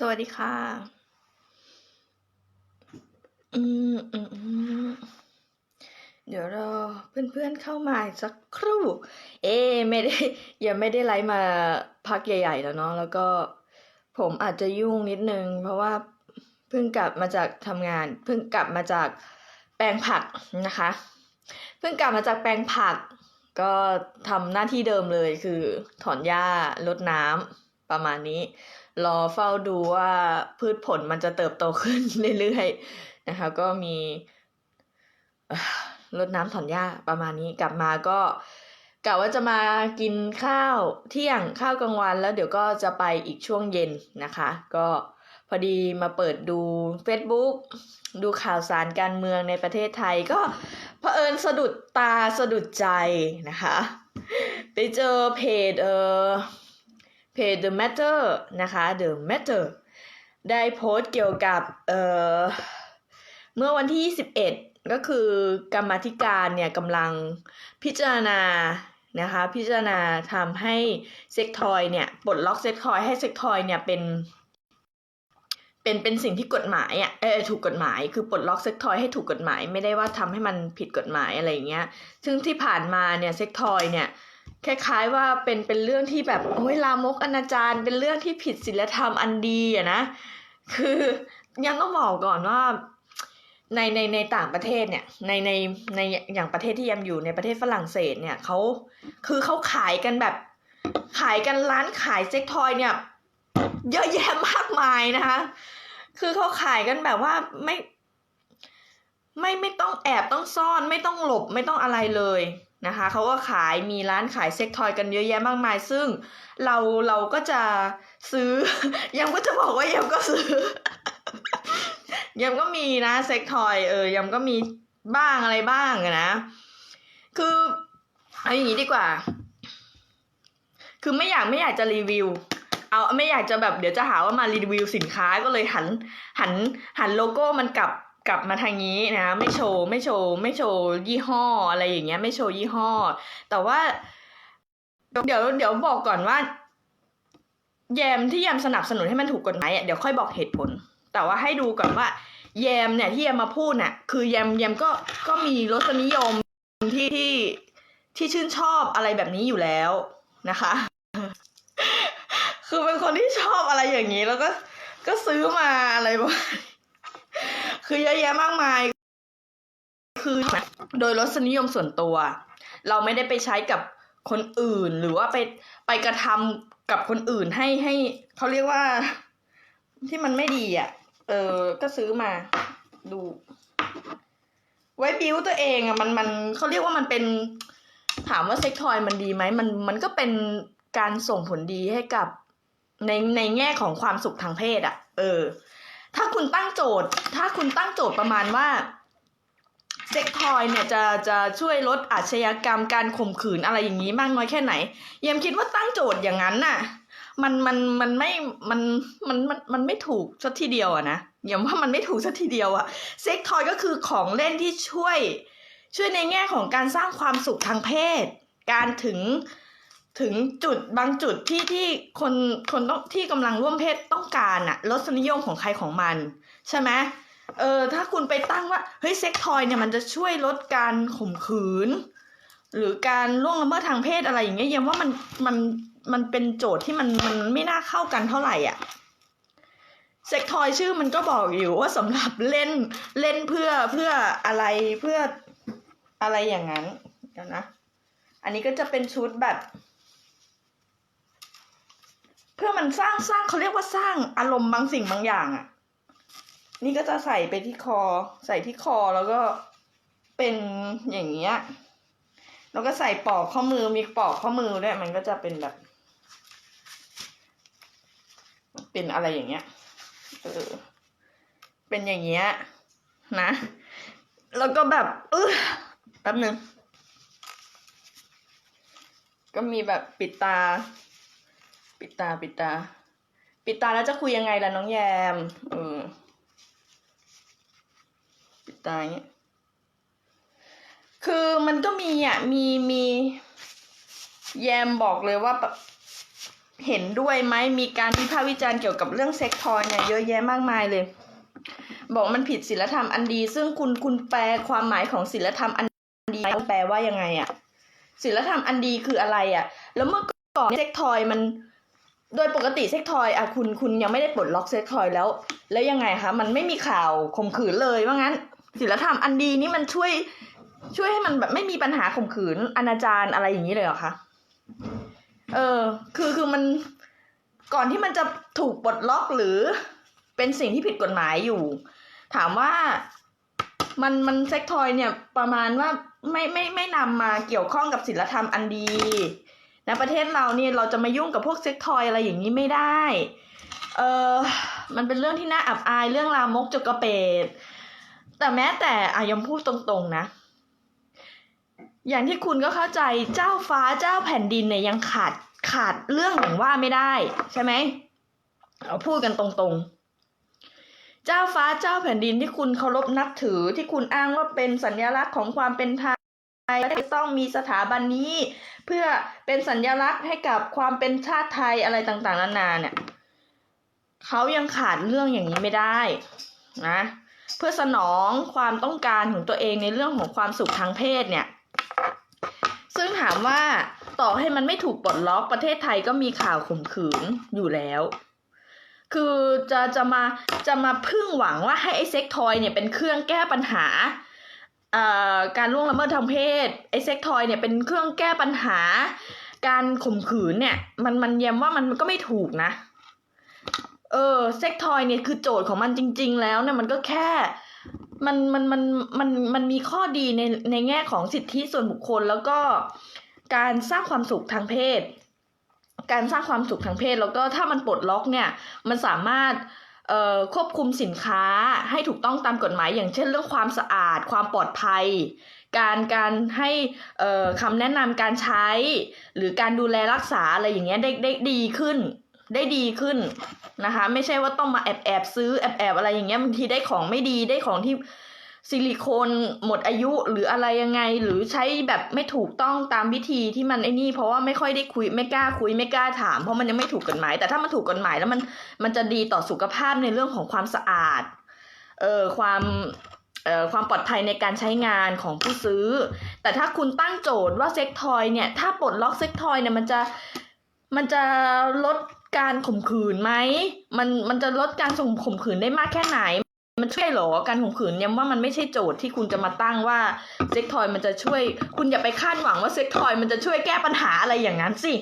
สวัสดีค่ะ อืมอืมอืมเดี๋ยวรอเพื่อนๆเข้ามาสักครู่ เอ๊ไม่ได้ยังไม่ได้ไลฟ์มาพักใหญ่ ๆ แล้วเนาะแล้วก็ผมอาจจะยุ่งนิดนึง เพราะว่าเพิ่งกลับมาจากทำงาน เพิ่งกลับมาจากแปลงผักนะคะ เพิ่งกลับมาจากแปลงผัก ก็ทำหน้าที่เดิมเลยคือถอนหญ้ารดน้ำ ประมาณนี้ รอเฝ้าดูว่าพืชผลมันจะเติบโตขึ้นเรื่อยๆนะคะ ก็มีรดน้ำถอนหญ้าประมาณนี้กลับมาก็กะว่าจะมากินข้าวเที่ยงข้าวกลางวัน แล้วเดี๋ยวก็จะไปอีกช่วงเย็นนะคะ ก็พอดีมาเปิดดู Facebook ดูข่าวสารการเมืองในประเทศไทยก็เผอิญสะดุดตาสะดุดใจนะคะ ไปเจอเพจเออ เพจ The Matter นะคะ The Matter ได้โพสต์เกี่ยวกับเอ่อเมื่อวันที่ 21 ก็คือกรรมธิการเนี่ยกำลังพิจารณานะคะพิจารณาทำให้เซ็กทอยเนี่ยปลดล็อกเซ็กทอยให้เซ็กทอยเนี่ยเป็นเป็นเป็นสิ่งที่กฎหมายอะเออถูกกฎหมายคือปลดล็อกเซ็กทอยให้ถูกกฎหมายไม่ได้ว่าทำให้มันผิดกฎหมายอะไรอย่างเงี้ย ซึ่งที่ผ่านมาเนี่ยเซ็กทอยเนี่ย คล้ายๆว่าเป็นเป็นเรื่องที่แบบโอ้ยลามกอนาจารเป็นเรื่องที่ผิดศีลธรรมอันดีอะนะคือยังต้องบอกก่อนว่าในในในต่างประเทศเนี่ยในในในอย่างประเทศที่ยำอยู่ในประเทศฝรั่งเศสเนี่ยเขาคือเขาขายกันแบบ ขายกันร้านขายเซ็กทอยเนี่ย เยอะแยะมากมายนะคะ คือเขาขายกันแบบว่าไม่ ไม่ไม่ต้องแอบต้องซ่อน ไม่ต้องหลบไม่ต้องอะไรเลย นะคะเขาก็ขายมีร้านขายเซ็กทอยกันเยอะแยะมากมาย ซึ่งเราเราก็จะซื้อ ยังก็จะบอกว่ายังก็ซื้อ ยังก็มีนะเซ็กทอยเออยังก็มีบ้างอะไรบ้างนะ คือเอาอย่างนี้ดีกว่า คือไม่อยากไม่อยากจะรีวิว เอาไม่อยากจะแบบเดี๋ยวจะหาว่ามารีวิวสินค้าก็เลยหันหันหันโลโก้มันกลับ กลับมาทางนี้นะ ไม่โชว์ไม่โชว์ไม่โชว์ยี่ห้ออะไรอย่างเงี้ย ไม่โชว์ยี่ห้อ แต่ว่า เดี๋ยวเดี๋ยวบอกก่อนว่า แยมที่แยมสนับสนุนให้มันถูกกฎหมายอะเดี๋ยวค่อยบอกเหตุผล แต่ว่าให้ดูก่อนว่าแยมเนี่ยที่แยมมาพูดน่ะ คือแยมแยมก็ก็มีรสนิยมที่ที่ที่ชื่นชอบอะไรแบบนี้อยู่แล้วนะคะ คือเป็นคนที่ชอบอะไรอย่างนี้แล้วก็ก็ซื้อมาอะไรประมาณ คือเยอะแยะมากมาย คือโดยรสนิยมส่วนตัว เราไม่ได้ไปใช้กับคนอื่นหรือว่าไปไปกระทำกับคนอื่นให้ให้เขาเรียกว่า ที่มันไม่ดีอะ เออก็ซื้อมาดู ไว้บิวตัวเองอะมันมันเขาเรียกว่ามันเป็น ถามว่าเซ็กทอยมันดีไหมมันมันก็เป็นการส่งผลดีให้กับในในแง่ของความสุขทางเพศอะ เออ ถ้าคุณตั้งโจทย์ ถ้าคุณตั้งโจทย์ประมาณว่าเซ็กทอยเนี่ยจะจะช่วยลดอาชญากรรมการข่มขืนอะไรอย่างนี้มากน้อยแค่ไหนเยมคิดว่าตั้งโจทย์อย่างนั้นน่ะ มันมันมันไม่มันมันมันมันไม่ถูกสักทีเดียวอะนะเยมว่ามันไม่ถูกสักทีเดียวอะเซ็กทอยก็คือของเล่นที่ช่วย ช่วยในแง่ของการสร้างความสุขทางเพศ การถึง ถึงจุดบางจุดที่ที่คนคนต้องที่กำลังร่วมเพศต้องการอะรสนิยมของใครของมัน ใช่ไหมเออถ้าคุณไปตั้งว่าเฮ้ยเซ็กทอยเนี่ยมันจะช่วยลดการข่มขืน หรือการล่วงละเมิดทางเพศอะไรอย่างเงี้ยยังว่ามันมันมันเป็นโจทย์ที่มันมันไม่น่าเข้ากันเท่าไหร่อะเซ็กทอยชื่อมันก็บอกอยู่ว่าสำหรับเล่นเล่นเพื่อเพื่ออะไรเพื่ออะไรอย่างนั้นเดี๋ยวนะ อันนี้ก็จะเป็นชุดแบบ เพื่อมันสร้างสร้างเขาเรียกว่าสร้างอารมณ์บางสิ่งบางอย่างอะ่ะ นี่ก็จะใส่ไปที่คอ ใส่ที่คอแล้วก็เป็นอย่างเงี้ย แล้วก็ใส่ปลอกข้อมือมีปลอกข้อมือด้วยมันก็จะเป็นแบบ เป็นอะไรอย่างเงี้ย เออ เป็นอย่างเงี้ยนะ แล้วก็แบบเออแป๊บหนึ่งก็มีแบบปิดตา ปิดตาปิดตา ปิดตาแล้วจะคุยยังไงล่ะน้องแยม เออ ปิดตาอย่างเงี้ยคือมันก็มีอะมีมีแยมบอกเลยว่าแบบเห็นด้วยไหมมีการวิพากษ์วิจารณ์เกี่ยวกับเรื่องเซ็กทอยเนี่ยเยอะแยะมากมายเลย บอกมันผิดศีลธรรมอันดี ซึ่งคุณคุณแปลความหมายของศีลธรรมอันดีแปลว่ายังไงอะศีลธรรมอันดีคืออะไรอะแล้วเมื่อก่อนเซ็กทอยมัน โดยปกติเซ็กทอยอะคุณคุณยังไม่ได้ปลดล็อกเซ็กทอยแล้ว แล้วยังไงคะมันไม่มีข่าวข่มขืนเลยว่างั้นศีลธรรมอันดีนี่มันช่วยช่วยให้มันแบบไม่มีปัญหาข่มขืนอนาจารอะไรอย่างนี้เลยเหรอคะเออ คือคือมันก่อนที่มันจะถูกปลดล็อกหรือเป็นสิ่งที่ผิดกฎหมายอยู่ ถามว่ามันมันเซ็กทอยเนี่ยประมาณว่าไม่ไม่ไม่นำมาเกี่ยวข้องกับศีลธรรมอันดี ในประเทศเราเนี่ยเราจะมายุ่งกับพวกเซ็กทอยอะไรอย่างนี้ไม่ได้ เออมันเป็นเรื่องที่น่าอับอายเรื่องลามกจกกระเปดแต่แม้แต่อายมพูดตรงๆนะ อย่างที่คุณก็เข้าใจเจ้าฟ้าเจ้าแผ่นดินเนี่ยยังขาดขาดเรื่องอย่างว่าไม่ได้ ใช่ไหมเอาพูดกันตรงๆ เจ้าฟ้าเจ้าแผ่นดินที่คุณเคารพนับถือที่คุณอ้างว่าเป็นสัญลักษณ์ของความเป็นไทย และต้องมีสถาบันนี้ เพื่อเป็นสัญลักษณ์ให้กับความเป็นชาติไทยอะไรต่างๆนานาเนี่ยเขายังขาดเรื่องอย่างนี้ไม่ได้นะเพื่อสนองความต้องการของตัวเองในเรื่องของความสุขทางเพศเนี่ยซึ่งถามว่าต่อให้มันไม่ถูกปลดล็อกประเทศไทยก็มีข่าวข่มขืนอยู่แล้ว คือจะจะมาจะมาพึ่งหวังว่าให้ไอ้เซ็กทอยเนี่ยเป็นเครื่องแก้ปัญหา การล่วงละเมิดทางเพศไอ้เซ็กทอยเนี่ยเป็นเครื่องแก้ปัญหา การข่มขืนเนี่ยมันมันแย้มว่ามันก็ไม่ถูกนะ เออเซ็กทอยเนี่ยคือโจทย์ของมันจริง ๆ แล้วเนี่ยมันก็แค่มันมันมันมันมันมีข้อดีในในแง่ของสิทธิส่วนบุคคลแล้วก็การสร้างความสุขทางเพศ การสร้างความสุขทางเพศ แล้วก็ถ้ามันปลดล็อกเนี่ยมันสามารถ ควบคุมสินค้าให้ถูกต้องตามกฎหมาย อย่างเช่นเรื่องความสะอาด ความปลอดภัย การการให้คำแนะนำการใช้ หรือการดูแลรักษาอะไรอย่างเงี้ยได้ได้ดีขึ้นได้ดีขึ้นนะคะ ไม่ใช่ว่าต้องมาแอบแอบซื้อแอบแอบอะไรอย่างเงี้ยบางทีได้ของไม่ดีได้ของที่ ซิลิโคนหมดอายุหรืออะไรยังไง หรือใช้แบบไม่ถูกต้องตามวิธีที่มันไอ้นี่ เพราะว่าไม่ค่อยได้คุยไม่กล้าคุยไม่กล้าถาม เพราะมันยังไม่ถูกกฎหมาย แต่ถ้ามันถูกกฎหมายแล้วมันมันจะดีต่อสุขภาพในเรื่องของความสะอาดเอ่อความเอ่อความปลอดภัยในการใช้งานของผู้ซื้อ แต่ถ้าคุณตั้งโจทย์ว่าเซ็กทอยเนี่ยถ้าปลดล็อกเซ็กทอยเนี่ยมันจะมันจะลดการข่มขืนไหมมันมันจะลดการส่งข่มขืนได้มากแค่ไหน มันช่วยหรอการข่มขืนเนี่ยว่ามันไม่ใช่โจทย์ที่คุณจะมาตั้งว่าเซ็กทอยมันจะช่วย คุณอย่าไปคาดหวังว่าเซ็กทอยมันจะช่วยแก้ปัญหาอะไรอย่างนั้นสิ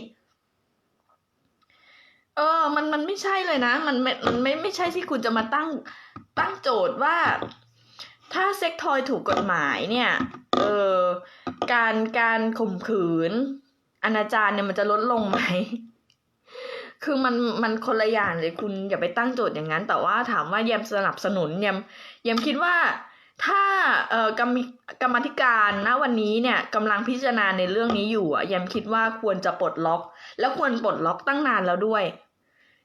เออ มันมันไม่ใช่เลยนะ มันไม่มันไม่ไม่ใช่ที่คุณจะมาตั้งตั้งโจทย์ว่า ถ้าเซ็กทอยถูกกฎหมายเนี่ย เออการการข่มขืนอนาจารเนี่ยมันจะลดลงไหม คือมันมันคนละอย่างเลยคุณอย่าไปตั้งโจทย์อย่างนั้น แต่ว่าถามว่าแยมสนับสนุนแยมแยมคิดว่าถ้าเอ่อกรรมกรรมธิการณวันนี้เนี่ยกำลังพิจารณาในเรื่องนี้อยู่อะแยมคิดว่าควรจะปลดล็อก แล้วควรปลดล็อกตั้งนานแล้วด้วย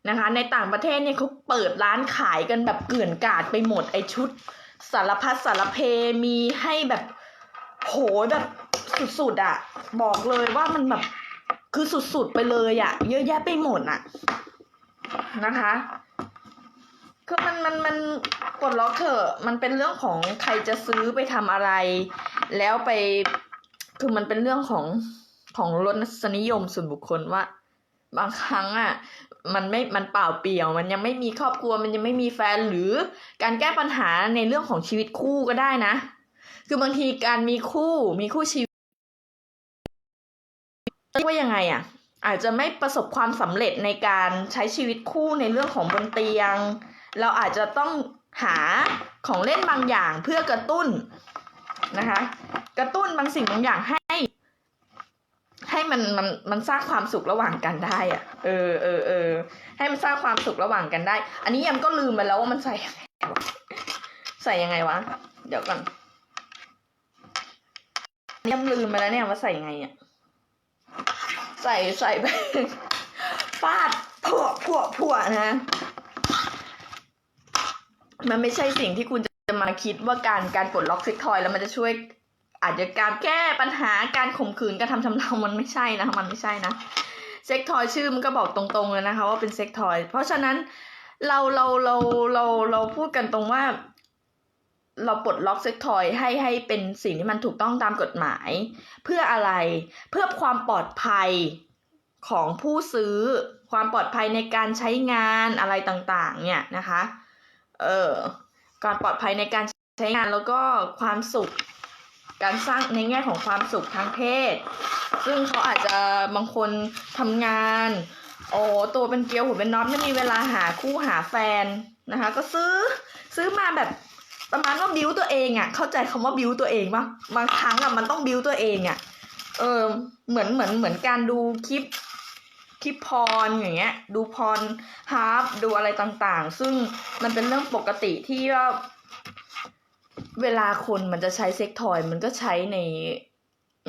นะคะ ในต่างประเทศเนี่ยเขาเปิดร้านขายกันแบบเกลื่อนกลาดไปหมดไอชุด สารพัดสารเพมีให้แบบโหแบบสุดๆอะ บอกเลยว่ามันแบบ คือสุดๆไปเลยอะเยอะแยะไปหมดอะนะคะคือมันมันมันปลดล็อกเถอะมันเป็นเรื่องของใครจะซื้อไปทำอะไร แล้วไปคือมันเป็นเรื่องของของรสนิยมส่วนบุคคลว่า บางครั้งอะมันไม่มันเปล่าเปลี่ยว มันยังไม่มีครอบครัว มันยังไม่มีแฟนหรือการแก้ปัญหาในเรื่องของชีวิตคู่ก็ได้นะ คือบางทีการมีคู่มีคู่ชีวิต เรียกว่ายังไงอะ อาจจะไม่ประสบความสำเร็จในการใช้ชีวิตคู่ในเรื่องของบนเตียง เราอาจจะต้องหาของเล่นบางอย่างเพื่อกระตุ้นนะคะ กระตุ้นบางสิ่งบางอย่างให้ ให้มันมันมันสร้างความสุขระหว่างกันได้อะเออเออเออให้มันสร้างความสุขระหว่างกันได้ อันนี้ยำก็ลืมไปแล้วว่ามันใส่ใส่ยังไงวะ เดี๋ยวก่อนยำลืมไปแล้วเนี่ยว่าใส่ยังไงอะ ใส่ใส่ไปฟาดผัวผัวผัวนะ มันไม่ใช่สิ่งที่คุณจะมาคิดว่าการการปลดล็อกเซ็กทอยแล้วมันจะช่วย อาจจะการแก้ปัญหาการข่มขืนการทำชำเรามันไม่ใช่นะมันไม่ใช่นะเซ็กทอยชื่อมันก็บอกตรงๆเลยนะคะว่าเป็นเซ็กทอย เพราะฉะนั้นเราเราเราเราเราพูดกันตรงว่า เราปลดล็อกเซ็กทอยให้ให้เป็นสิ่งที่มันถูกต้องตามกฎหมาย เพื่ออะไรเพื่อความปลอดภัยของผู้ซื้อความปลอดภัยในการใช้งานอะไรต่างๆ เนี่ยนะคะเออการปลอดภัยในการใช้งานแล้วก็ความสุข การสร้างในแง่ของความสุขทางเพศ ซึ่งเขาอาจจะบางคนทำงานโอ้ตัวเป็นเกลียวหัวเป็นน็อตไม่มีเวลาหาคู่หาแฟนนะคะ ก็ซื้อซื้อมาแบบ ประมาณว่าบิวตัวเองอะ่ะ เข้าใจคำว่าบิวตัวเองปะบางครั้งอะ่ะมันต้องบิวตัวเองอะ่ะ เออ เหมือนเหมือนเหมือนการดูคลิปคลิปพรอย่างเงี้ย ดูพรฮาร์ปดูอะไรต่างๆ ซึ่งมันเป็นเรื่องปกติที่ว่าเวลาคนมันจะใช้เซ็กทอยมันก็ใช้ใน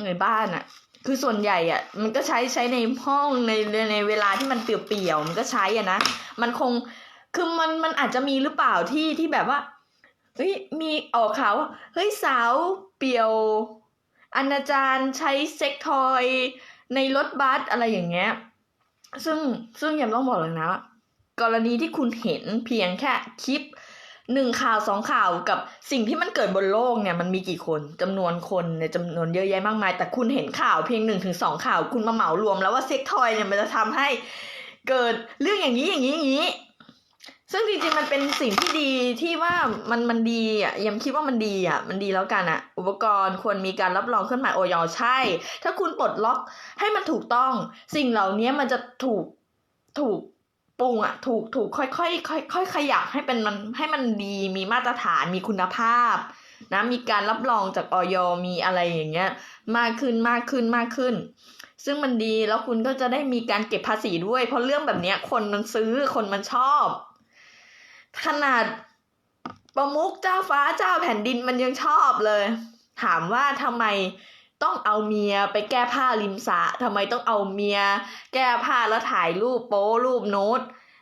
ในบ้านอะคือส่วนใหญ่อะมันก็ใช้ใช้ในห้องในในเวลาที่มันเปี่ยวๆมันก็ใช้อะนะมันคงคือมันมันอาจจะมีหรือเปล่าที่ที่แบบว่า เฮ้ยมีออกข่าวว่าเฮ้ยสาวเปียวอนาจารใช้เซ็กทอยในรถบัสอะไรอย่างเงี้ย ซึ่งซึ่งยังต้องบอกเลยนะ กรณีที่คุณเห็นเพียงแค่คลิปหนึ่งข่าวสองข่าวกับสิ่งที่มันเกิดบนโลกเนี่ยมันมีกี่คนจำนวนคนเนี่ยจำนวนเยอะแยะมากมาย แต่คุณเห็นข่าวเพียงหนึ่งถึงสองข่าว คุณมาเหมารวมแล้วว่าเซ็กทอยเนี่ยมันจะทำให้เกิดเรื่องอย่างนี้อย่างนี้อย่างนี้ ซึ่งจริงๆมันเป็นสิ่งที่ดีที่ว่ามันมันดีอะยังคิดว่ามันดีอะ มันดีแล้วกันอะ อุปกรณ์ควรมีการรับรองเครื่องหมายออยใช่ ถ้าคุณปลดล็อกให้มันถูกต้อง สิ่งเหล่านี้มันจะถูกถูกปรุงอะ ถูกถูกค่อยค่อยค่อยค่อยขยับให้เป็นมันให้มันดีมีมาตรฐานมีคุณภาพนะมีการรับรองจากออยมีอะไรอย่างเงี้ย มากขึ้นมากขึ้นมากขึ้น ซึ่งมันดีแล้วคุณก็จะได้มีการเก็บภาษีด้วย เพราะเรื่องแบบเนี้ยคนมันซื้อคนมันชอบ ขนาดประมุขเจ้าฟ้าเจ้าแผ่นดินมันยังชอบเลย ถามว่าทำไมต้องเอาเมียไปแก้ผ้าริมสะทำไมต้องเอาเมีย แก้ผ้าแล้วถ่ายรูปโป๊รูปโน้ต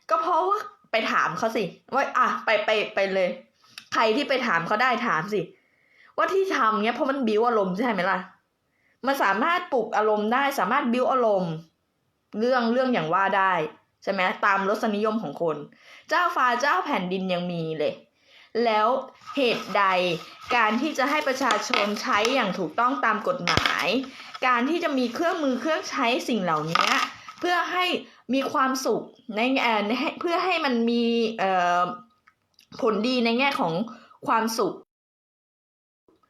ก็เพราะว่าไปถามเขาสิว่าอะไปไปไปเลย ใครที่ไปถามเขาได้ถามสิ ว่าที่ทำเนี้ยเพราะมันบิวอารมณ์ใช่ไหมล่ะ มันสามารถปลุกอารมณ์ได้สามารถบิวอารมณ์ เรื่องเรื่องอย่างว่าได้ ใช่ไหมตามรสนิยมของคน เจ้าฟ้าเจ้าแผ่นดินยังมีเลย แล้วเหตุใดการที่จะให้ประชาชนใช้อย่างถูกต้องตามกฎหมาย การที่จะมีเครื่องมือเครื่องใช้สิ่งเหล่านี้เพื่อให้มีความสุขในเอ่เพื่อให้มันมีผลดีในแง่ของความสุข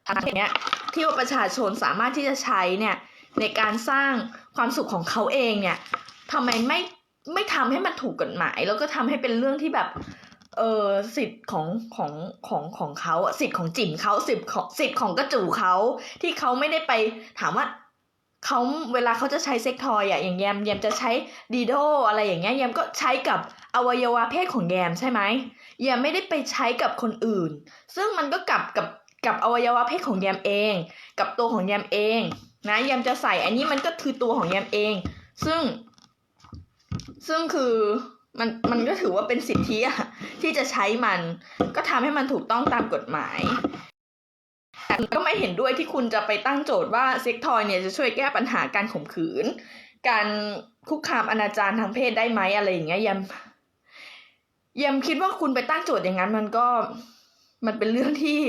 อะไรเงี้ยที่ว่าประชาชนสามารถที่จะใช้เนี่ยในการสร้างความสุขของเขาเองเนี่ยทำไมไม่ ไม่ทำให้มันถูกกฎหมาย แล้วก็ทำให้เป็นเรื่องที่แบบ เออสิทธิ์ของของของของเขาสิทธิ์ของจิ๋มเขาสิทธิ์ของสิทธิ์ของกระจูเขาที่เขาไม่ได้ไปถามว่าเขาเวลาเขาจะใช้เซ็กทอยอะอย่างแยมแยมจะใช้ดีโดอะไรอย่างเงี้ยแยมก็ใช้กับอวัยวะเพศของแยมใช่ไหมแยมไม่ได้ไปใช้กับคนอื่น ซึ่งมันก็กลับกับกับอวัยวะเพศของแยมเอง กับตัวของแยมเอง นะแยมจะใส่อันนี้มันก็คือตัวของแยมเอง ซึ่ง ซึ่งคือมันมันก็ถือว่าเป็นสิทธิอะที่จะใช้มันก็ทำให้มันถูกต้องตามกฎหมายแต่ก็ไม่เห็นด้วยที่คุณจะไปตั้งโจทย์ว่าเซ็กทอยเนี่ยจะช่วยแก้ปัญหาการข่มขืน การคุกคามอนาจารทางเพศได้ไหมอะไรอย่างเงี้ยยำยำคิดว่าคุณไปตั้งโจทย์อย่างนั้นมันก็มันเป็นเรื่องที่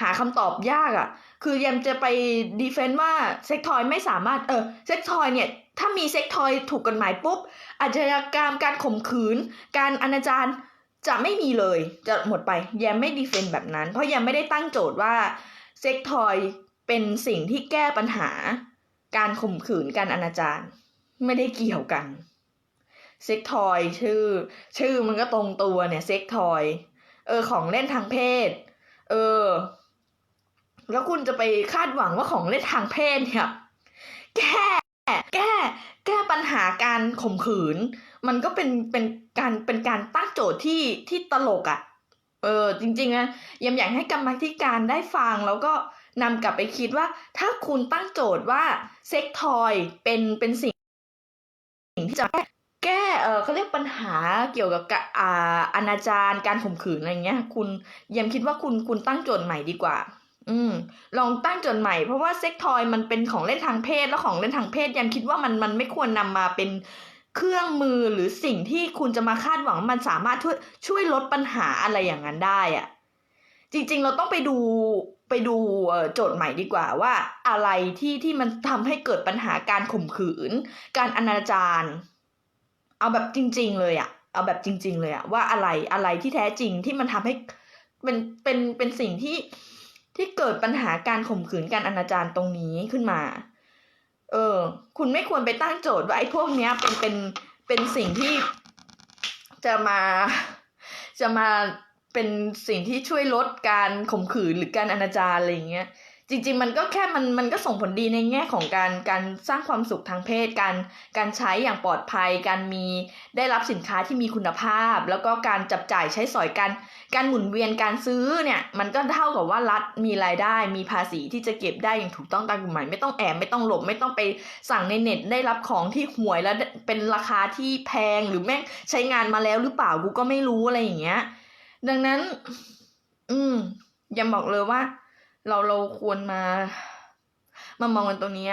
หาคำตอบยากอะ่ะ คือยำจะไปดีเฟนต์ว่าเซ็กทอยไม่สามารถ เออ เซ็กทอยเนี่ย ถ้ามีเซ็กทอยถูกกฎหมายปุ๊บอาชญากรรมการข่มขืน การอนาจารจะไม่มีเลย จะหมดไปแยมไม่ดีเฟนต์แบบนั้น เพราะแยมไม่ได้ตั้งโจทย์ว่าเซ็กทอยเป็นสิ่งที่แก้ปัญหา การข่มขืนการอนาจารไม่ได้เกี่ยวกันเซ็กทอยชื่อ ชื่อมันก็ตรงตัวเนี่ยเซ็กทอยเออของเล่นทางเพศ เออ แล้วคุณจะไปคาดหวังว่าของเล่นทางเพศเนี่ยแก้ แก้แก้ปัญหาการข่มขืน มันก็เป็นเป็นการเป็นการตั้งโจทย์ที่ที่ตลกอะ่ะ เออจริงๆนะยมอยากให้กรรมธิการได้ฟังแล้วก็นำกลับไปคิดว่า ถ้าคุณตั้งโจทย์ว่าเซ็กทอยเป็นเป็นสิ่งที่จะแก้แก้เออเขาเรียกปัญหาเกี่ยวกับอ่าอนาจารการข่มขืนอะไรเงี้ย คุณยมคิดว่าคุณคุณตั้งโจทย์ใหม่ดีกว่า อืมลองตั้งโจทย์ใหม่เพราะว่าเซ็กทอยมันเป็นของเล่นทางเพศแล้วของเล่นทางเพศยังคิดว่ามันมันไม่ควรนำมาเป็นเครื่องมือหรือสิ่งที่คุณจะมาคาดหวังมันสามารถช่วยช่วยลดปัญหาอะไรอย่างนั้นได้อะจริง ๆ เราต้องไปดูไปดูโจทย์ใหม่ดีกว่าว่าอะไรที่ที่มันทำให้เกิดปัญหาการข่มขืน การอนาจารเอาแบบจริง ๆ เลยอะเอาแบบจริง ๆ เลยอะว่าอะไรอะไรที่แท้จริงที่มันทำให้เป็นเป็นเป็นสิ่งที่ ที่เกิดปัญหาการข่มขืนการอนาจารตรงนี้ขึ้นมา เออ คุณไม่ควรไปตั้งโจทย์ว่าไอ้พวกเนี้ยเป็นเป็นเป็นสิ่งที่จะมาจะมาเป็นสิ่งที่ช่วยลดการข่มขืนหรือการอนาจารอะไรอย่างเงี้ย จริง ๆ มันก็แค่มันมันก็ส่งผลดีในแง่ของการการสร้างความสุขทางเพศการการใช้อย่างปลอดภัย การมีได้รับสินค้าที่มีคุณภาพ แล้วก็การจับจ่ายใช้สอยกันการหมุนเวียนการซื้อเนี่ยมันก็เท่ากับว่ารัฐมีรายได้ มีภาษีที่จะเก็บได้อย่างถูกต้องตามกฎหมายไม่ต้องแอบไม่ต้องหลบไม่ต้องไปสั่งในเน็ตได้รับของที่ห่วยแล้วเป็นราคาที่แพงหรือแม่งใช้งานมาแล้วหรือเปล่ากูก็ไม่รู้อะไรอย่างเงี้ย ดังนั้น อืมยังบอกเลยว่า เราเราควรมา มามองกันตรงนี้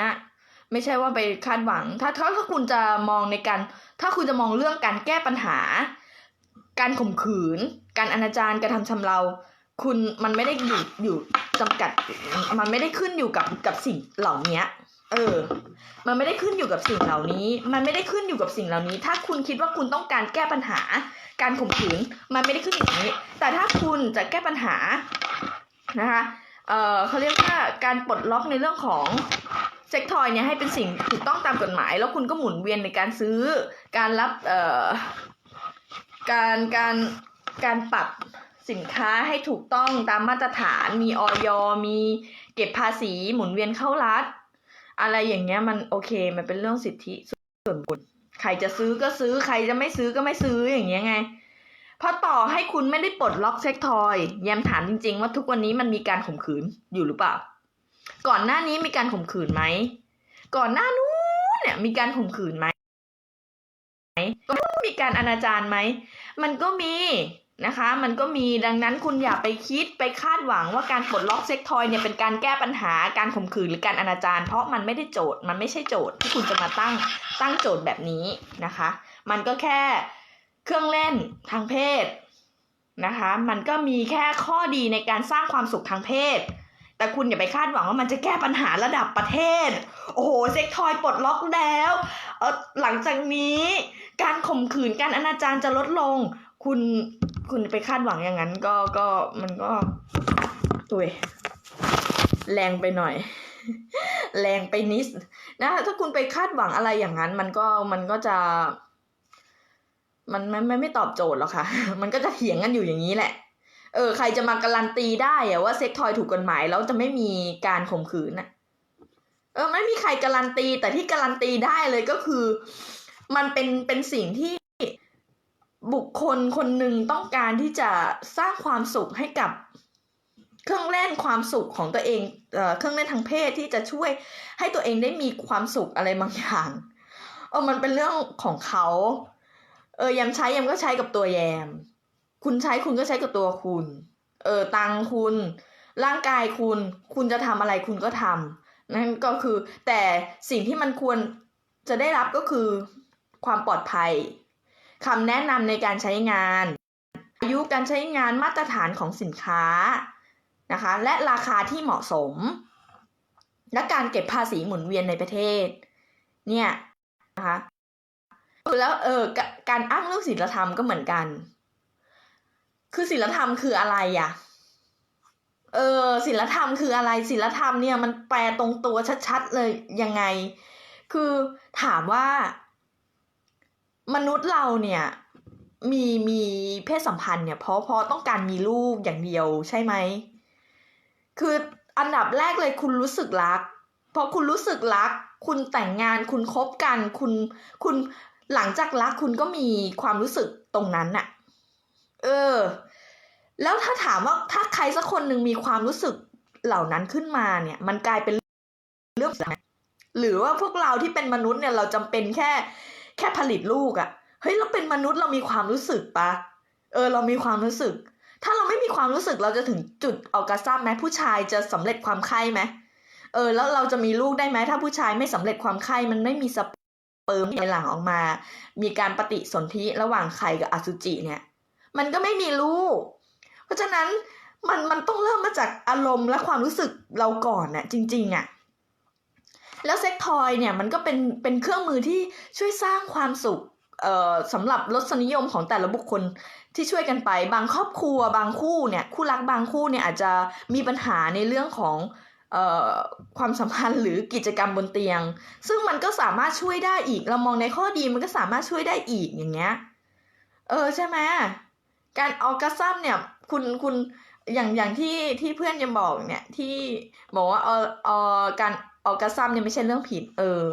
ไม่ใช่ว่าไปคาดหวังถ้าถ้าถ้าคุณจะมองในการ ถ้าคุณจะมองเรื่องการแก้ปัญหา การข่มขืน การอนาจารการทำชำเรา คุณมันไม่ได้อยู่อยู่จำกัด มันไม่ได้ขึ้นอยู่กับกับสิ่งเหล่านี้เออ มันไม่ได้ขึ้นอยู่กับสิ่งเหล่านี้ มันไม่ได้ขึ้นอยู่กับสิ่งเหล่านี้ ถ้าคุณคิดว่าคุณต้องการแก้ปัญหา การข่มขืน มันไม่ได้ขึ้นอย่างนี้ แต่ถ้าคุณจะแก้ปัญหานะคะ เอ่อเขาเรียกว่าการปลดล็อกในเรื่องของเซ็กทอยเนี่ยให้เป็นสิ่งถูกต้องตามกฎหมาย แล้วคุณก็หมุนเวียนในการซื้อการรับเอ่อการการการปรับสินค้าให้ถูกต้องตามมาตรฐาน มีออยมีเก็บภาษีหมุนเวียนเข้ารัฐ อะไรอย่างเงี้ยมันโอเค มันเป็นเรื่องสิทธิส่วนบุคคลใครจะซื้อก็ซื้อใครจะไม่ซื้อก็ไม่ซื้ออย่างเงี้ยไง พราะต่อให้คุณไม่ได้ปลดล็อกเซ็กทอยแยมถามจริง ๆ ว่าทุกวันนี้มันมีการข่มขืนอยู่หรือเปล่า ก่อนหน้านี้มีการข่มขืนไหม ก่อนหน้านู้นเนี่ยมีการข่มขืนไหมก็มีการอนาจารไหม มันก็มีนะคะ มันก็มีดังนั้นคุณอย่าไปคิดไปคาดหวังว่าการปลดล็อกเซ็กทอยเนี่ยเป็นการแก้ปัญหาการข่มขืนหรือการอนาจารเพราะมันไม่ได้โจทย์มันไม่ใช่โจทย์ที่คุณจะมาตั้งตั้งโจทย์แบบนี้นะคะ มันก็แค่ เครื่องเล่นทางเพศนะคะ มันก็มีแค่ข้อดีในการสร้างความสุขทางเพศ แต่คุณอย่าไปคาดหวังว่ามันจะแก้ปัญหาระดับประเทศ โอ้โห เซ็กทอยปลดล็อกแล้วเออหลังจากนี้การข่มขืนการอนาจารจะลดลง คุณคุณไปคาดหวังอย่างนั้นก็ก็มันก็อุ้ยแรงไปหน่อย แรงไปนิดนะถ้าคุณไปคาดหวังอะไรอย่างนั้น มันก็มันก็จะ มันไม่ไม่ตอบโจทย์หรอกค่ะ มันก็จะเถียงกันอยู่อย่างนี้แหละ เออ ใครจะมาการันตีได้อะว่าเซ็กทอยถูกกฎหมายแล้วจะไม่มีการข่มขืนน่ะเออ ไม่มีใครการันตี แต่ที่การันตีได้เลยก็คือ มันเป็นเป็นสิ่งที่บุคคลคนหนึ่งต้องการที่จะสร้างความสุขให้กับเครื่องเล่นความสุขของตัวเองเอ่อเครื่องเล่นทางเพศที่จะช่วยให้ตัวเองได้มีความสุขอะไรบางอย่างเออมันเป็นเรื่องของเขา เออยามใช้ยามก็ใช้กับตัวแยมคุณใช้คุณก็ใช้กับตัวคุณ เออตังค์คุณ ร่างกายคุณ คุณจะทำอะไรคุณก็ทำนั่นก็คือ แต่สิ่งที่มันควรจะได้รับก็คือความปลอดภัยคำแนะนำในการใช้งาน อายุการใช้งานมาตรฐานของสินค้านะคะ และราคาที่เหมาะสม และการเก็บภาษีหมุนเวียนในประเทศ เนี่ยนะคะ แล้วเออการอ้างเรื่องศีลธรรมก็เหมือนกัน คือศีลธรรมคืออะไรอะเออศีลธรรมคืออะไรศีลธรรมเนี่ยมันแปลตรงตัวชัดๆเลยยังไง คือถามว่ามนุษย์เราเนี่ยมีมีเพศสัมพันธ์เนี่ยเพราะเพราะต้องการมีลูกอย่างเดียวใช่ไหม คืออันดับแรกเลยคุณรู้สึกรัก เพอคุณรู้สึกรัก คุณแต่งงานคุณคบกัน คุณคุณ หลังจากรักคุณก็มีความรู้สึกตรงนั้นน่ะ เออ แล้วถ้าถามว่าถ้าใครสักคนหนึ่งมีความรู้สึกเหล่านั้นขึ้นมาเนี่ย มันกลายเป็นเรื่องหรือว่าพวกเราที่เป็นมนุษย์เนี่ยเราจำเป็นแค่ แค่ผลิตลูกอะ่ะเฮ้ยเราเป็นมนุษย์เรามีความรู้สึกปะเออ เรามีความรู้สึก ถ้าเราไม่มีความรู้สึกเราจะถึงจุดออกกาซัมไหมผู้ชายจะสำเร็จความใคร่ไหมเออ แล้วเราจะมีลูกได้ไหมถ้าผู้ชายไม่สำเร็จความใคร่มันไม่มีสเป ร์มในหลังออกมา มีการปฏิสนธิระหว่างไข่กับอสุจิเนี่ย มันก็ไม่มีลูก เพราะฉะนั้นมันมันต้องเริ่มมาจากอารมณ์และความรู้สึกเราก่อนน่ะจริงๆอะแล้วเซ็กทอยเนี่ยมันก็เป็นเป็นเครื่องมือที่ช่วยสร้างความสุขเอ่อสำหรับรสนิยมของแต่ละบุคคลที่ช่วยกันไป บางครอบครัวบางคู่เนี่ยคู่รักบางคู่เนี่ยอาจจะมีปัญหาในเรื่องของ ความสัมพันธ์หรือกิจกรรมบนเตียง ซึ่งมันก็สามารถช่วยได้อีก เรามองในข้อดีมันก็สามารถช่วยได้อีกอย่างเงี้ย เออใช่ไหมการออกกาซัมเนี่ยคุณคุณอย่างอย่างที่ที่เพื่อนยังบอกเนี่ยที่บอกว่าเออเออการออกกาซัมเนี่ยไม่ใช่เรื่องผิด เออ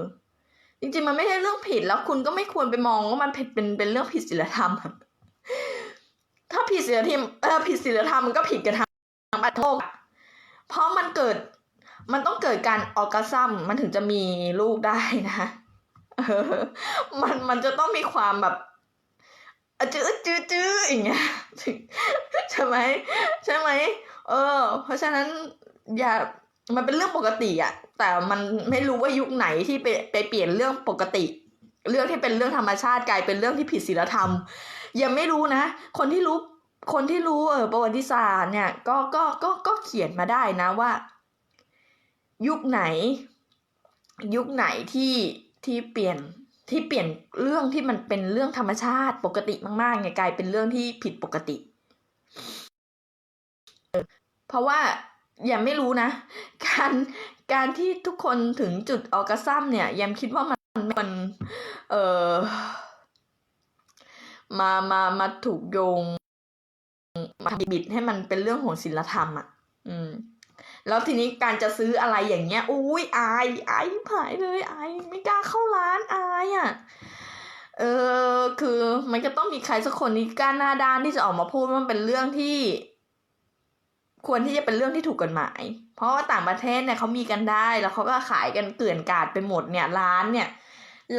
จริงๆมันไม่ใช่เรื่องผิดแล้วคุณก็ไม่ควรไปมองว่ามันผิดเป็นเป็นเรื่องผิดศีลธรรม ถ้าผิดศีลธรรมเออผิดศีลธรรมมันก็ผิดกันทั้งประเทศอะเพราะมันเกิด มันต้องเกิดการออกกซัมมันถึงจะมีลูกได้นะเออมันมันจะต้องมีความแบบอจื้อจือจืออย่างเงี้ยใช่ไหมใช่ไหมเออ เพราะฉะนั้นอย่ามันเป็นเรื่องปกติอะแต่มันไม่รู้ว่ายุคไหนที่ไปไปเปลี่ยนเรื่องปกติ เรื่องที่เป็นเรื่องธรรมชาติกลายเป็นเรื่องที่ผิดศีลธรรม ยังไม่รู้นะ คนที่รู้คนที่รู้เออประวัติศาสตร์เนี่ยก็ก็ก็ก็เขียนมาได้นะว่า ยุคไหน ยุคไหนที่ที่เปลี่ยนที่เปลี่ยนเรื่องที่มันเป็นเรื่องธรรมชาติปกติมากๆเนี่ยกลายเป็นเรื่องที่ผิดปกติ เพราะว่าแยมไม่รู้นะ การการที่ทุกคนถึงจุดออกกาซัมเนี่ยแยมคิดว่ามันมันเออมามามาถูกโยงมาบิดให้มันเป็นเรื่องของศีลธรรมอะ อืม แล้วทีนี้การจะซื้ออะไรอย่างเงี้ยอุ้ยอายอายผายเลยอายไม่กล้าเข้าร้านอายอะเออคือมันก็ต้องมีใครสักคนที่กล้าหน้าด้านที่จะออกมาพูดว่ามันเป็นเรื่องที่ ควรที่จะเป็นเรื่องที่ถูกกฎหมาย เพราะว่าต่างประเทศเนี่ยเขามีกันได้แล้วเขาก็ขายกันเกลื่อนกลาดไปหมดเนี่ยร้านเนี่ย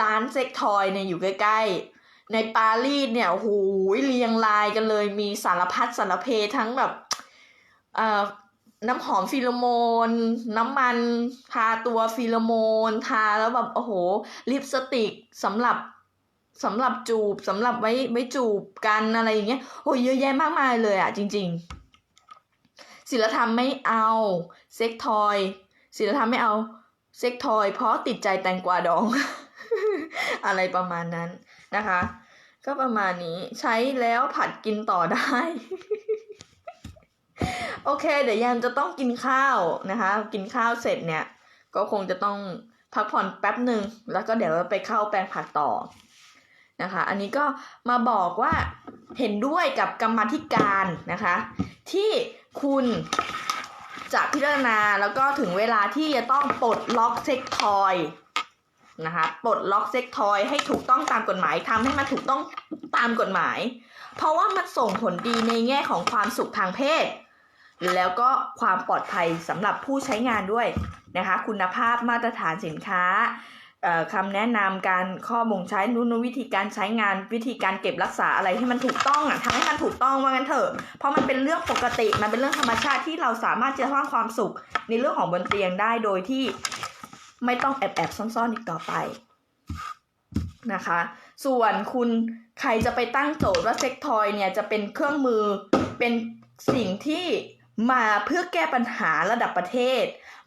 ร้านเซ็กทอยเนี่ยอยู่ใกล้ๆในปารีสเนี่ยโอ้โหเรียงรายกันเลยมีสารพัดสารเพทั้งแบบเอ่อ น้ำหอมฟิโลโมน น้ำมันทาตัวฟิโลโมน ทาแล้วแบบโอ้โห ลิปสติกสำหรับสำหรับจูบสำหรับไว้ไว้จูบกันอะไรอย่างเงี้ยโอ้ยเยอะแยะมากมายเลยอะจริง ๆศิลธรรมไม่เอาเซ็กทอยศิลธรรมไม่เอาเซ็กทอย เพราะติดใจแตงกวาดอง อะไรประมาณนั้นนะคะ ก็ประมาณนี้ใช้แล้วผัดกินต่อได้ โอเค เดี๋ยวยันจะต้องกินข้าวนะคะ กินข้าวเสร็จเนี่ย ก็คงจะต้องพักผ่อนแป๊บหนึ่งแล้วก็เดี๋ยวไปเข้าแปลงผักต่อนะคะ อันนี้ก็มาบอกว่าเห็นด้วยกับกรรมธิการนะคะ ที่คุณจะพิจารณาแล้วก็ถึงเวลาที่จะต้องปลดล็อกเซ็กทอยนะคะปลดล็อกเซ็กทอยให้ถูกต้องตามกฎหมายทำให้มันถูกต้องตามกฎหมาย เพราะว่ามันส่งผลดีในแง่ของความสุขทางเพศ แล้วก็ความปลอดภัยสำหรับผู้ใช้งานด้วยนะคะ คุณภาพมาตรฐานสินค้าคำแนะนำการข้อบ่งใช้นู่นวิธีการใช้งานวิธีการเก็บรักษาอะไรที่มันถูกต้องอะทำให้มันถูกต้องว่างั้นเถอะเพราะมันเป็นเรื่องปกติมันเป็นเรื่องธรรมชาติที่เราสามารถจะสร้างความสุขในเรื่องของบนเตียงได้โดยที่ไม่ต้องแอบแอบซ่อนๆอีกต่อไปนะคะ ส่วนคุณใครจะไปตั้งโจทย์ว่าเซ็กทอยเนี่ยจะเป็นเครื่องมือเป็นสิ่งที่ มาเพื่อแก้ปัญหาระดับประเทศ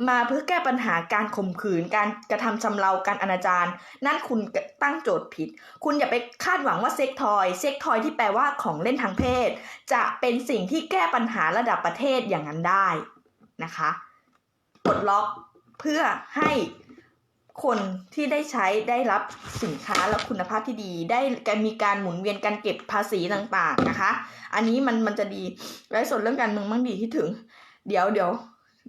มาเพื่อแก้ปัญหาการข่มขืน การกระทำชำเราการอนาจารนั่นคุณตั้งโจทย์ผิด คุณอย่าไปคาดหวังว่าเซ็กทอย เซ็กทอยที่แปลว่าของเล่นทางเพศ จะเป็นสิ่งที่แก้ปัญหาระดับประเทศอย่างนั้นได้นะคะปลดล็อกเพื่อให้ คนที่ได้ใช้ได้รับสินค้าและคุณภาพที่ดี ได้การมีการหมุนเวียนการเก็บภาษีต่างๆนะคะ อันนี้มันมันจะดีและส่วนเรื่องการเมืองมั่งดีที่ถึง เดี๋ยวเดี๋ยว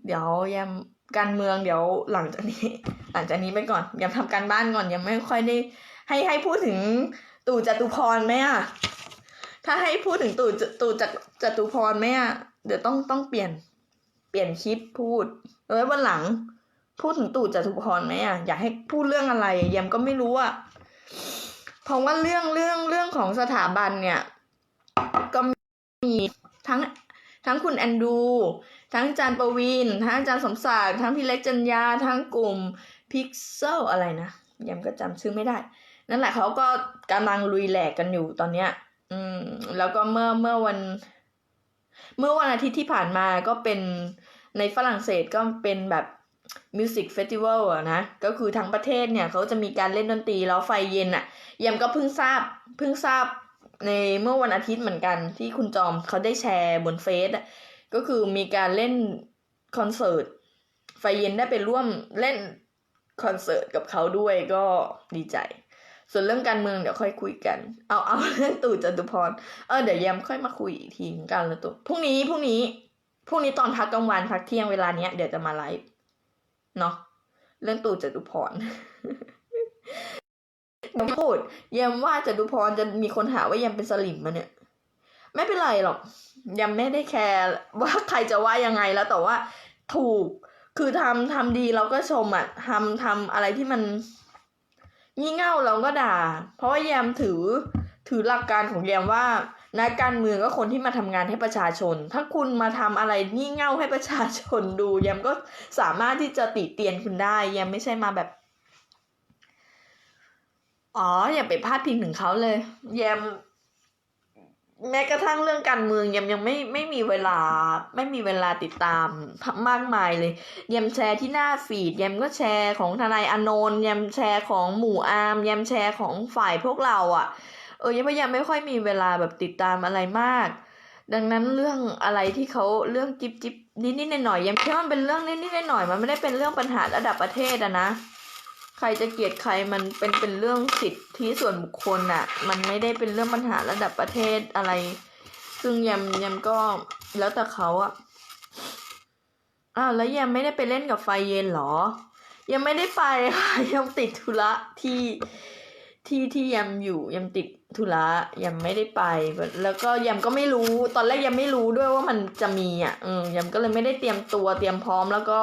เดี๋ยวแยมการเมืองเดี๋ยวหลังจากนี้ หลังจากนี้ไปก่อนยังทำการบ้านก่อนยังไม่ค่อยได้ ให้ให้พูดถึงตู่จตุพรไหมอะถ้าให้พูดถึงตู่จตู่จจตุพรไหมอะเดี๋ยวต้องต้องเปลี่ยนเปลี่ยนคลิปพูดเอ้วันหลัง พูดถึงตู่จตุพรไหมอะอยากให้พูดเรื่องอะไรแยมก็ไม่รู้อะเพราะว่าเรื่องเรื่องเรื่องของสถาบันเนี่ย ก็มีทั้งทั้งคุณแอนดู ทั้งอาจารย์ประวิน ทั้งอาจารย์สมศักดิ์ ทั้งพี่เล็กจันยา ทั้งกลุ่มพิกเซลอะไรนะยังก็จำชื่อไม่ได้ นั่นแหละเขาก็กำลังลุยแหลกกันอยู่ตอนเนี้ย อืม แล้วก็เมื่อเมื่อวัน เมื่อวันอาทิตย์ที่ผ่านมาก็เป็นในฝรั่งเศสก็เป็นแบบ มิวสิกเฟสติวัลอะนะ ก็คือทั้งประเทศเนี่ยเขาจะมีการเล่นดนตรีแล้วไฟเย็นอะยมก็เพิ่งทราบเพิ่งทราบในเมื่อวันอาทิตย์เหมือนกันที่คุณจอมเขาได้แชร์บนเฟซอะก็คือมีการเล่นคอนเสิร์ตไฟเย็นได้ไปร่วมเล่นคอนเสิร์ตกับเขาด้วยก็ดีใจ ส่วนเรื่องการเมืองเดี๋ยวค่อยคุยกัน เอาเอาเรื่องตู่จตุพรเออเดี๋ยวแยมค่อยมาคุยอีกทีเหมือนกันแล้วตู่พรุ่งนี้พรุ่งนี้พรุ่งนี้ตอนพักกลางวันพักเที่ยงเวลาเนี้ยเดี๋ยวจะมาไลฟ์ เนาะเรื่องตู่จตุพรยังพูดแยมว่าจตุพรจะมีคนหาว่าแยมเป็นสลิมมาเนี่ย ไม่เป็นไรหรอกแยมไม่ได้แคร์ว่าใครจะว่ายังไงแล้วแต่ว่าถูกคือทำทำดีเราก็ชมอะทำทำอะไรที่มันงี่เง่าเราก็ด่า เพราะว่าแยมถือถือหลักการของแยมว่า นักการเมืองก็คนที่มาทำงานให้ประชาชน ถ้าคุณมาทำอะไรงี่เง่าให้ประชาชนดูแยมก็สามารถที่จะติเตียนคุณได้แยมไม่ใช่มาแบบ อ๋อ อย่าไปพาดพิงถึงเขาเลย แยม แม้กระทั่งเรื่องการเมืองแยมยังไม่ไม่มีเวลา ไม่มีเวลาติดตามมากมายเลยแยมแชร์ที่หน้าฟีดแยมก็แชร์ของทนายอนนท์แยมแชร์ของหมู่อาร์มแยมแชร์ของฝ่ายพวกเราอะ่ะ เออยังไม่ยังไม่ค่อยมีเวลาแบบติดตามอะไรมาก ดังนั้นเรื่องอะไรที่เขาเรื่องจิบจิบนิดนิดหน่อยหน่อยๆยมคิดว่ามันเป็นเรื่องนิดนิดหน่อยหน่อยๆมันไม่ได้เป็นเรื่องปัญหาระดับประเทศอะนะใครจะเกลียดใครมันเป็นเป็นเรื่องสิทธิส่วนบุคคลอะมันไม่ได้เป็นเรื่องปัญหาระดับประเทศอะไร ซึ่งยมแยมก็แล้วแต่เขาอะอ้าวแล้วแยมไม่ได้ไปเล่นกับไฟเย็นหรอ ยังไม่ได้ไปค่ะยังติดธุระที่ที่ที่ยำอยู่ยำติด ธุระยำไม่ได้ไป แล้วก็ยำก็ไม่รู้ ตอนแรกยำไม่รู้ด้วยว่ามันจะมีอะ อืมยำก็เลยไม่ได้เตรียมตัวเตรียมพร้อมแล้วก็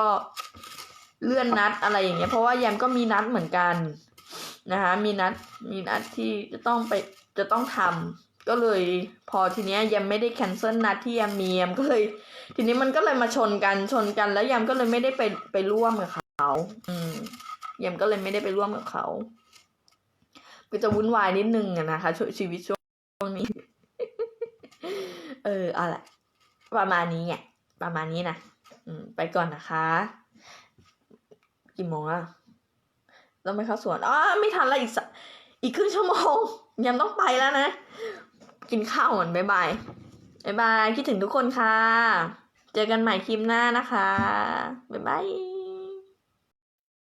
เลื่อนนัดอะไรอย่างเงี้ย เพราะว่ายำก็มีนัดเหมือนกันนะคะ มีนัด มีนัดที่จะต้องไป จะต้องทำก็เลยพอทีเนี้ยยำไม่ได้แคนเซิลนัดที่ยำมียำก็เลย ทีนี้มันก็เลยมาชนกัน ชนกัน แล้วยำก็เลยไม่ได้ไปไปร่วมกับเขา อืมยำก็เลยไม่ได้ไปร่วมกับเขา ก็จะวุ่นวายนิดนึงอะนะคะช,ชีวิตช่วงนี้ เออเอาละประมาณนี้ไงประมาณนี้นะอืมไปก่อนนะคะ กี่โมงแล้วต้องไปเข้าสวนอ๋อไม่ทันละอีกอีกครึ่งชั่วโมง ยังต้องไปแล้วนะ กินข้าวก่อนบ๊ายบายบ๊ายบาย คิดถึงทุกคนค่ะ เจอกันใหม่คลิปหน้านะคะ บ๊ายบาย